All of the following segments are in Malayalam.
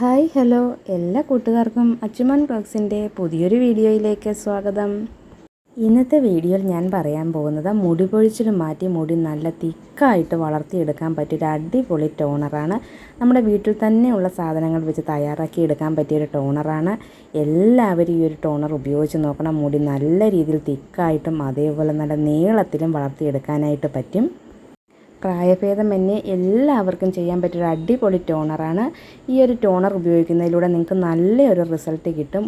Hi hello. എല്ലാ കൂട്ടുകാർക്കും അച്ചുമൻ ബ്ലോഗ്സിന്റെ പുതിയൊരു വീഡിയോയിലേക്ക് സ്വാഗതം. ഇന്നത്തെ വീഡിയോയിൽ ഞാൻ പറയാൻ പോകുന്നത് മുടി പൊഴിച്ചിൽ മാറ്റി മുടി നല്ല തിക്കായിട്ട് വളർത്തിയെടുക്കാൻ പറ്റിയൊരു അടിപൊളി ടോണറാണ്. നമ്മുടെ വീട്ടിൽ തന്നെയുള്ള സാധനങ്ങൾ വെച്ച് തയ്യാറാക്കി എടുക്കാൻ പറ്റിയൊരു ടോണറാണ്. എല്ലാവരും ഈ ഒരു ടോണർ ഉപയോഗിച്ച് നോക്കണം. മുടി നല്ല രീതിയിൽ തിക്കായിട്ടും അതേപോലെ നല്ല നീളത്തിലും വളർത്തിയെടുക്കാനായിട്ട് പറ്റും. പ്രായഭേദമന്യേ എല്ലാവർക്കും ചെയ്യാൻ പറ്റിയൊരു അടിപൊളി ടോണറാണ്. ഈ ഒരു ടോണർ ഉപയോഗിക്കുന്നതിലൂടെ നിങ്ങൾക്ക് നല്ലൊരു റിസൾട്ട് കിട്ടും.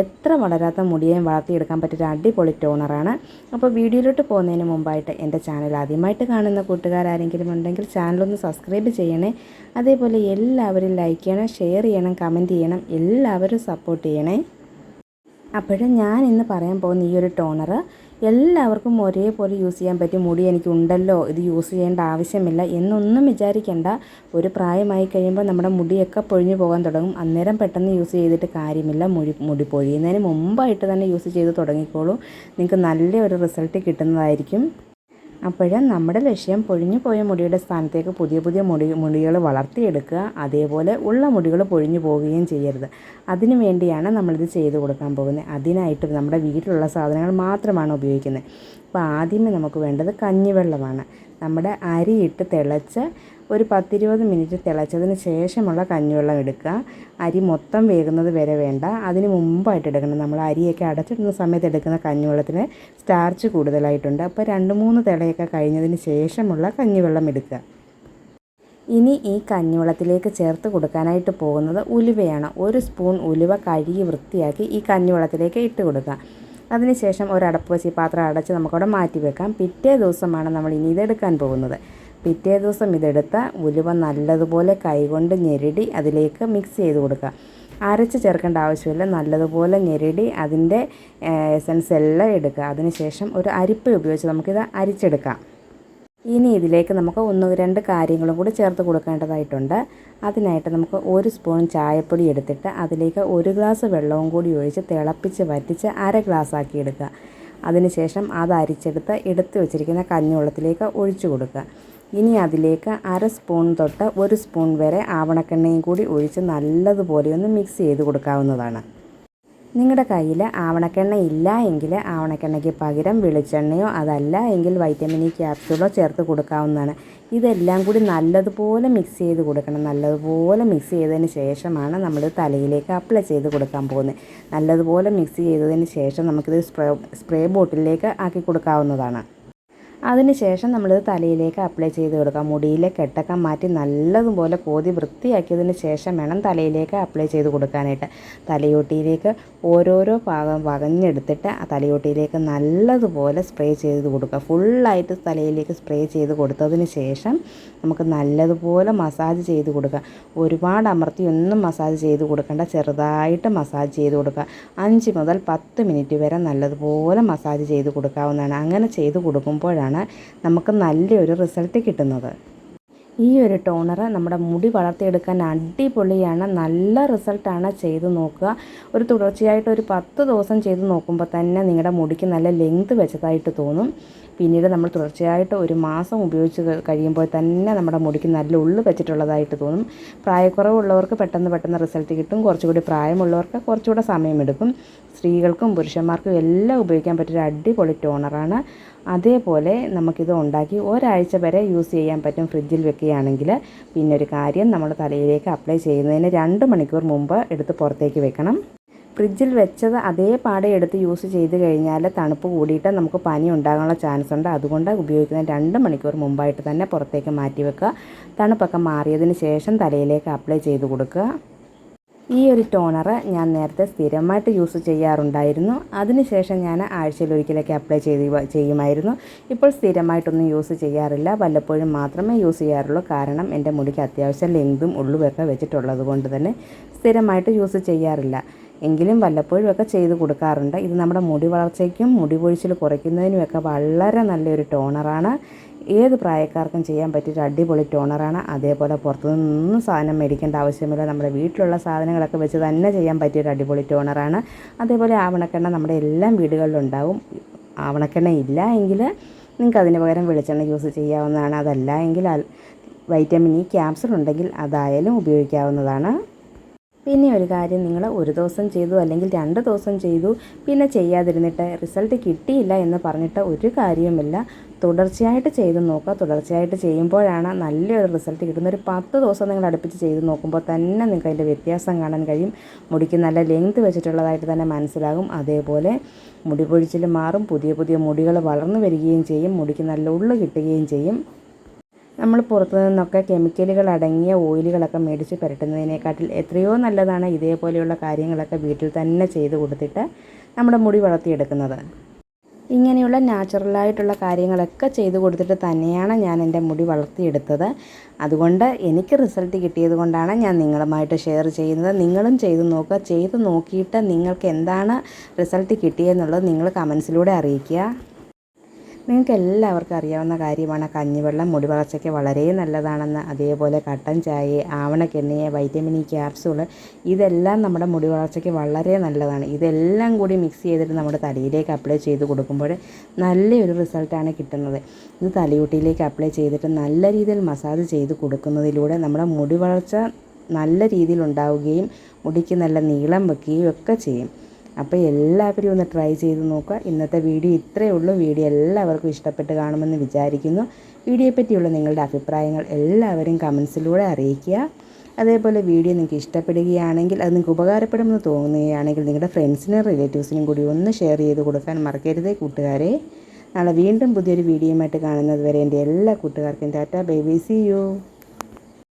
എത്ര വളരാത്ത മുടിയേയും വളർത്തിയെടുക്കാൻ പറ്റിയൊരു അടിപൊളി ടോണറാണ്. അപ്പോൾ വീഡിയോയിലോട്ട് പോകുന്നതിന് മുമ്പായിട്ട് എന്റെ ചാനൽ ആദ്യമായിട്ട് കാണുന്ന കൂട്ടുകാരാരെങ്കിലും ഉണ്ടെങ്കിൽ ചാനലൊന്ന് സബ്സ്ക്രൈബ് ചെയ്യണേ. അതേപോലെ എല്ലാവരും ലൈക്ക് ചെയ്യണം ഷെയർ ചെയ്യണം കമന്റ് ചെയ്യണം എല്ലാവരും സപ്പോർട്ട് ചെയ്യണേ. അപ്പോഴും ഞാൻ ഇന്ന് പറയാൻ പോകുന്ന ഈ ഒരു ടോണർ എല്ലാവർക്കും ഒരേപോലെ യൂസ് ചെയ്യാൻ പറ്റിയ മുടി എനിക്കുണ്ടല്ലോ. ഇത് യൂസ് ചെയ്യേണ്ട ആവശ്യമില്ല എന്നൊന്നും വിചാരിക്കേണ്ട. ഒരു പ്രായമായി കഴിയുമ്പോൾ നമ്മുടെ മുടിയൊക്കെ പൊഴിഞ്ഞു പോകാൻ തുടങ്ങും. അന്നേരം പെട്ടെന്ന് യൂസ് ചെയ്തിട്ട് കാര്യമില്ല. മുടി മുടി പൊഴിയുന്നതിന് മുമ്പായിട്ട് തന്നെ യൂസ് ചെയ്ത് തുടങ്ങിക്കോളൂ. നിങ്ങൾക്ക് നല്ലൊരു റിസൾട്ട് കിട്ടുന്നതായിരിക്കും. അപ്പോൾ നമ്മുടെ ലക്ഷ്യം പൊഴിഞ്ഞു പോയ മുടിയുടെ സ്ഥാനത്തേക്ക് പുതിയ പുതിയ മുടി മുടികൾ വളർത്തിയെടുക്കുക അതേപോലെ ഉള്ള മുടികൾ പൊഴിഞ്ഞു പോവുകയും ചെയ്യരുത്. അതിനു വേണ്ടിയാണ് നമ്മളിത് ചെയ്തു കൊടുക്കാൻ പോകുന്നത്. അതിനായിട്ട് നമ്മുടെ വീട്ടിലുള്ള സാധനങ്ങൾ മാത്രമാണ് ഉപയോഗിക്കുന്നത്. അപ്പോൾ ആദ്യമേ നമുക്ക് വേണ്ടത് കഞ്ഞിവെള്ളമാണ്. നമ്മുടെ അരിയിട്ട് തിളച്ച് ഒരു പത്തിരുപത് മിനിറ്റ് തിളച്ചതിന് ശേഷമുള്ള കഞ്ഞിവെള്ളം എടുക്കുക. അരി മൊത്തം വേകുന്നത് വരെ വേണ്ട. അതിന് മുമ്പായിട്ട് എടുക്കണം. നമ്മൾ അരിയൊക്കെ അടച്ചിടുന്ന സമയത്ത് എടുക്കുന്ന കഞ്ഞിവെള്ളത്തിന് സ്റ്റാർച്ച് കൂടുതലായിട്ടുണ്ട്. അപ്പോൾ രണ്ട് മൂന്ന് തിളയൊക്കെ കഴിഞ്ഞതിന് ശേഷമുള്ള കഞ്ഞിവെള്ളം എടുക്കുക. ഇനി ഈ കഞ്ഞിവെള്ളത്തിലേക്ക് ചേർത്ത് കൊടുക്കാനായിട്ട് പോകുന്നത് ഉലുവയാണ്. ഒരു സ്പൂൺ ഉലുവ കഴുകി വൃത്തിയാക്കി ഈ കഞ്ഞിവെള്ളത്തിലേക്ക് ഇട്ട് കൊടുക്കുക. അതിനുശേഷം ഒരു അടപ്പ് വെച്ച് ഈ പാത്രം അടച്ച് നമുക്കവിടെ മാറ്റി വെക്കാം. പിറ്റേ ദിവസമാണ് നമ്മൾ ഇനി ഇതെടുക്കാൻ പോകുന്നത്. പിറ്റേ ദിവസം ഇതെടുത്ത ഉലുവ നല്ലതുപോലെ കൈകൊണ്ട് ഞെരടി അതിലേക്ക് മിക്സ് ചെയ്ത് കൊടുക്കുക. അരച്ച് ചേർക്കേണ്ട ആവശ്യമില്ല. നല്ലതുപോലെ ഞെരടി അതിന്റെ എസൻസ് എല്ലാം എടുക്കുക. അതിനുശേഷം ഒരു അരിപ്പ ഉപയോഗിച്ച് നമുക്കിത് അരിച്ചെടുക്കാം. ഇനി ഇതിലേക്ക് നമുക്ക് ഒന്ന് രണ്ട് കാര്യങ്ങളും കൂടി ചേർത്ത് കൊടുക്കേണ്ടതായിട്ടുണ്ട്. അതിനായിട്ട് നമുക്ക് ഒരു സ്പൂൺ ചായപ്പൊടി എടുത്തിട്ട് അതിലേക്ക് ഒരു ഗ്ലാസ് വെള്ളവും കൂടി ഒഴിച്ച് തിളപ്പിച്ച് വറ്റിച്ച് അര ഗ്ലാസ് ആക്കി എടുക്കുക. അതിനുശേഷം അത് അരിച്ചെടുത്ത് എടുത്ത് വെച്ചിരിക്കുന്ന കഞ്ഞിവെള്ളത്തിലേക്ക് ഒഴിച്ചു കൊടുക്കുക. ഇനി അതിലേക്ക് അര സ്പൂൺ തൊട്ട് ഒരു സ്പൂൺ വരെ ആവണക്കെണ്ണയും കൂടി ഒഴിച്ച് നല്ലതുപോലെ ഒന്ന് മിക്സ് ചെയ്ത് കൊടുക്കാവുന്നതാണ്. നിങ്ങളുടെ കയ്യിൽ ആവണക്കെണ്ണ ഇല്ല എങ്കിൽ ആവണക്കെണ്ണയ്ക്ക് പകരം വെളിച്ചെണ്ണയോ അതല്ല എങ്കിൽ വൈറ്റമിൻ ഇ ക്യാപ്സ്യൂളോ ചേർത്ത് കൊടുക്കാവുന്നതാണ്. ഇതെല്ലാം കൂടി നല്ലതുപോലെ മിക്സ് ചെയ്ത് കൊടുക്കണം. നല്ലതുപോലെ മിക്സ് ചെയ്തതിന് ശേഷമാണ് നമ്മൾ തലയിലേക്ക് അപ്ലൈ ചെയ്ത് കൊടുക്കാൻ പോകുന്നത്. നല്ലതുപോലെ മിക്സ് ചെയ്തതിന് ശേഷം നമുക്കിത് സ്പ്രേ സ്പ്രേ ബോട്ടിലേക്ക് ആക്കി കൊടുക്കാവുന്നതാണ്. അതിനുശേഷം നമ്മളിത് തലയിലേക്ക് അപ്ലൈ ചെയ്ത് കൊടുക്കാം. മുടിയിലെ കെട്ടൊക്കെ മാറ്റി നല്ലതുപോലെ കോതി വൃത്തിയാക്കിയതിന് ശേഷം വേണം തലയിലേക്ക് അപ്ലൈ ചെയ്ത് കൊടുക്കാനായിട്ട്. തലയോട്ടിയിലേക്ക് ഓരോരോ ഭാഗം വകഞ്ഞെടുത്തിട്ട് ആ തലയോട്ടിയിലേക്ക് നല്ലതുപോലെ സ്പ്രേ ചെയ്ത് കൊടുക്കുക. ഫുള്ളായിട്ട് തലയിലേക്ക് സ്പ്രേ ചെയ്ത് കൊടുത്തതിന് ശേഷം നമുക്ക് നല്ലതുപോലെ മസാജ് ചെയ്ത് കൊടുക്കുക. ഒരുപാട് അമർത്തി ഒന്നും മസാജ് ചെയ്ത് കൊടുക്കേണ്ട. ചെറുതായിട്ട് മസാജ് ചെയ്ത് കൊടുക്കുക. അഞ്ച് മുതൽ പത്ത് മിനിറ്റ് വരെ നല്ലതുപോലെ മസാജ് ചെയ്ത് കൊടുക്കാവുന്നതാണ്. അങ്ങനെ ചെയ്ത് കൊടുക്കുമ്പോഴാണ് നമുക്ക് നല്ലൊരു റിസൾട്ട് കിട്ടുന്നത്. ഈ ഒരു ടോണർ നമ്മുടെ മുടി വളർത്തിയെടുക്കാൻ അടിപൊളിയാണ്. നല്ല റിസൾട്ടാണ് ചെയ്ത് നോക്കുക. ഒരു തുടർച്ചയായിട്ട് ഒരു പത്ത് ദിവസം ചെയ്ത് നോക്കുമ്പോൾ തന്നെ നിങ്ങളുടെ മുടിക്ക് നല്ല ലെങ്ത് വെച്ചതായിട്ട് തോന്നും. പിന്നീട് നമ്മൾ തുടർച്ചയായിട്ട് ഒരു മാസം ഉപയോഗിച്ച് കഴിയുമ്പോൾ തന്നെ നമ്മുടെ മുടിക്ക് നല്ല ഉള്ളു വെച്ചിട്ടുള്ളതായിട്ട് തോന്നും. പ്രായക്കുറവുള്ളവർക്ക് പെട്ടെന്ന് പെട്ടെന്ന് റിസൾട്ട് കിട്ടും. കുറച്ചുകൂടി പ്രായമുള്ളവർക്ക് കുറച്ചുകൂടെ സമയമെടുക്കും. സ്ത്രീകൾക്കും പുരുഷന്മാർക്കും എല്ലാം ഉപയോഗിക്കാൻ പറ്റിയൊരു അടിപൊളി ടോണറാണ്. അതേപോലെ നമുക്കിത് ഉണ്ടാക്കി ഒരാഴ്ച വരെ യൂസ് ചെയ്യാൻ പറ്റും ഫ്രിഡ്ജിൽ വെക്കുകയാണെങ്കിൽ. പിന്നെ ഒരു കാര്യം നമ്മൾ തലയിലേക്ക് അപ്ലൈ ചെയ്യുന്നതിന് രണ്ട് മണിക്കൂർ മുമ്പ് എടുത്ത് പുറത്തേക്ക് വെക്കണം. ഫ്രിഡ്ജിൽ വെച്ചത് അതേ പാടെ എടുത്ത് യൂസ് ചെയ്ത് കഴിഞ്ഞാൽ തണുപ്പ് കൂടിയിട്ട് നമുക്ക് പനി ഉണ്ടാകാനുള്ള ചാൻസ് ഉണ്ട്. അതുകൊണ്ട് ഉപയോഗിക്കുന്ന രണ്ട് മണിക്കൂർ മുമ്പായിട്ട് തന്നെ പുറത്തേക്ക് മാറ്റി വെക്കുക. തണുപ്പൊക്കെ മാറിയതിന് ശേഷം തലയിലേക്ക് അപ്ലൈ ചെയ്ത് കൊടുക്കുക. ഈ ഒരു ടോണർ ഞാൻ നേരത്തെ സ്ഥിരമായിട്ട് യൂസ് ചെയ്യാറുണ്ടായിരുന്നു. അതിനുശേഷം ഞാൻ ആഴ്ചയിൽ ഒരിക്കലൊക്കെ അപ്ലൈ ചെയ്ത് ചെയ്യുമായിരുന്നു. ഇപ്പോൾ സ്ഥിരമായിട്ടൊന്നും യൂസ് ചെയ്യാറില്ല. വല്ലപ്പോഴും മാത്രമേ യൂസ് ചെയ്യാറുള്ളൂ. കാരണം എന്റെ മുടിക്ക് അത്യാവശ്യം ലെങ്തും ഉള്ളുമൊക്കെ വെച്ചിട്ടുള്ളത് കൊണ്ട് തന്നെ സ്ഥിരമായിട്ട് യൂസ് ചെയ്യാറില്ല. എങ്കിലും വല്ലപ്പോഴുമൊക്കെ ചെയ്ത് കൊടുക്കാറുണ്ട്. ഇത് നമ്മുടെ മുടി വളർച്ചയ്ക്കും മുടി പൊഴിച്ചിൽ കുറയ്ക്കുന്നതിനുമൊക്കെ വളരെ നല്ലൊരു ടോണറാണ്. ഏത് പ്രായക്കാർക്കും ചെയ്യാൻ പറ്റിയൊരു അടിപൊളി ടോണറാണ്. അതേപോലെ പുറത്തുനിന്നും സാധനം മേടിക്കേണ്ട ആവശ്യമില്ല. നമ്മുടെ വീട്ടിലുള്ള സാധനങ്ങളൊക്കെ വെച്ച് തന്നെ ചെയ്യാൻ പറ്റിയൊരു അടിപൊളി ടോണറാണ്. അതേപോലെ ആവണക്കെണ്ണ നമ്മുടെ എല്ലാ വീടുകളിലും ഉണ്ടാവും ആവണക്കെണ്ണ ഇല്ല എങ്കിൽ നിങ്ങൾക്ക് അതിന് പകരം വെളിച്ചെണ്ണ യൂസ് ചെയ്യാവുന്നതാണ്. അതല്ല എങ്കിൽ വൈറ്റമിൻ ഇ ക്യാപ്സുൾ ഉണ്ടെങ്കിൽ അതായാലും ഉപയോഗിക്കാവുന്നതാണ്. പിന്നെ ഒരു കാര്യം നിങ്ങൾ ഒരു ദിവസം ചെയ്തു അല്ലെങ്കിൽ രണ്ട് ദിവസം ചെയ്തു പിന്നെ ചെയ്യാതിരുന്നിട്ട് റിസൾട്ട് കിട്ടിയില്ല എന്ന് പറഞ്ഞിട്ട് ഒരു കാര്യവുമില്ല. തുടർച്ചയായിട്ട് ചെയ്ത് നോക്കുക. തുടർച്ചയായിട്ട് ചെയ്യുമ്പോഴാണ് നല്ലൊരു റിസൾട്ട് കിട്ടുന്നത്. ഒരു പത്ത് ദിവസം നിങ്ങൾ അടുപ്പിച്ച് ചെയ്ത് നോക്കുമ്പോൾ തന്നെ നിങ്ങൾക്ക് അതിന്റെ വ്യത്യാസം കാണാൻ കഴിയും. മുടിക്ക് നല്ല ലെങ്ത് വെച്ചിട്ടുള്ളതായിട്ട് തന്നെ മനസ്സിലാകും. അതേപോലെ മുടി പൊഴിച്ചിൽ മാറും. പുതിയ പുതിയ മുടികൾ വളർന്നു വരികയും ചെയ്യും. മുടിക്ക് നല്ല ഉള്ളു കിട്ടുകയും ചെയ്യും. നമ്മൾ പുറത്തു നിന്നൊക്കെ കെമിക്കലുകൾ അടങ്ങിയ ഓയിലുകളൊക്കെ മേടിച്ച് പുരട്ടുന്നതിനെക്കാട്ടിൽ എത്രയോ നല്ലതാണ് ഇതേപോലെയുള്ള കാര്യങ്ങളൊക്കെ വീട്ടിൽ തന്നെ ചെയ്ത് കൊടുത്തിട്ട് നമ്മുടെ മുടി വളർത്തിയെടുക്കുന്നത്. ഇങ്ങനെയുള്ള നാച്ചുറലായിട്ടുള്ള കാര്യങ്ങളൊക്കെ ചെയ്തു കൊടുത്തിട്ട് തന്നെയാണ് ഞാൻ എന്റെ മുടി വളർത്തിയെടുത്തത്. അതുകൊണ്ട് എനിക്ക് റിസൾട്ട് കിട്ടിയത് കൊണ്ടാണ് ഞാൻ നിങ്ങളുമായിട്ട് ഷെയർ ചെയ്യുന്നത്. നിങ്ങളും ചെയ്ത് നോക്കുക. ചെയ്ത് നോക്കിയിട്ട് നിങ്ങൾക്ക് എന്താണ് റിസൾട്ട് കിട്ടിയെന്നുള്ളത് നിങ്ങൾ കമൻസിലൂടെ അറിയിക്കുക. നിങ്ങൾക്ക് എല്ലാവർക്കും അറിയാവുന്ന കാര്യമാണ് കഞ്ഞിവെള്ളം മുടി വളർച്ചയ്ക്ക് വളരെ നല്ലതാണെന്ന്. അതേപോലെ കട്ടൻ ചായ ആവണക്കെണ്ണയെ വൈറ്റമിൻ ഇ ക്യാപ്സൂൾ ഇതെല്ലാം നമ്മുടെ മുടി വളർച്ചയ്ക്ക് വളരെ നല്ലതാണ്. ഇതെല്ലാം കൂടി മിക്സ് ചെയ്തിട്ട് നമ്മുടെ തലയിലേക്ക് അപ്ലൈ ചെയ്ത് കൊടുക്കുമ്പോൾ നല്ലൊരു റിസൾട്ടാണ് കിട്ടുന്നത്. ഇത് തലയൂട്ടിയിലേക്ക് അപ്ലൈ ചെയ്തിട്ട് നല്ല രീതിയിൽ മസാജ് ചെയ്ത് കൊടുക്കുന്നതിലൂടെ നമ്മുടെ മുടി വളർച്ച നല്ല രീതിയിൽ ഉണ്ടാവുകയും മുടിക്ക് നല്ല നീളം വെക്കുകയും ഒക്കെ ചെയ്യും. അപ്പോൾ എല്ലാവരും ഒന്ന് ട്രൈ ചെയ്ത് നോക്കുക. ഇന്നത്തെ വീഡിയോ ഇത്രയേ ഉള്ളൂ. വീഡിയോ എല്ലാവർക്കും ഇഷ്ടപ്പെട്ട് കാണുമെന്ന് വിചാരിക്കുന്നു. വീഡിയോയെ പറ്റിയുള്ള നിങ്ങളുടെ അഭിപ്രായങ്ങൾ എല്ലാവരും കമൻസിലൂടെ അറിയിക്കുക. അതേപോലെ വീഡിയോ നിങ്ങൾക്ക് ഇഷ്ടപ്പെടുകയാണെങ്കിൽ അത് നിങ്ങൾക്ക് ഉപകാരപ്പെടുമെന്ന് തോന്നുകയാണെങ്കിൽ നിങ്ങളുടെ ഫ്രണ്ട്സിനും റിലേറ്റീവ്സിനും കൂടി ഒന്ന് ഷെയർ ചെയ്ത് കൊടുക്കാൻ മറക്കരുത് കൂട്ടുകാരെ. നാളെ വീണ്ടും പുതിയൊരു വീഡിയോയുമായിട്ട് കാണുന്നത് വരെ എന്റെ എല്ലാ കൂട്ടുകാർക്കും tata bye bye see you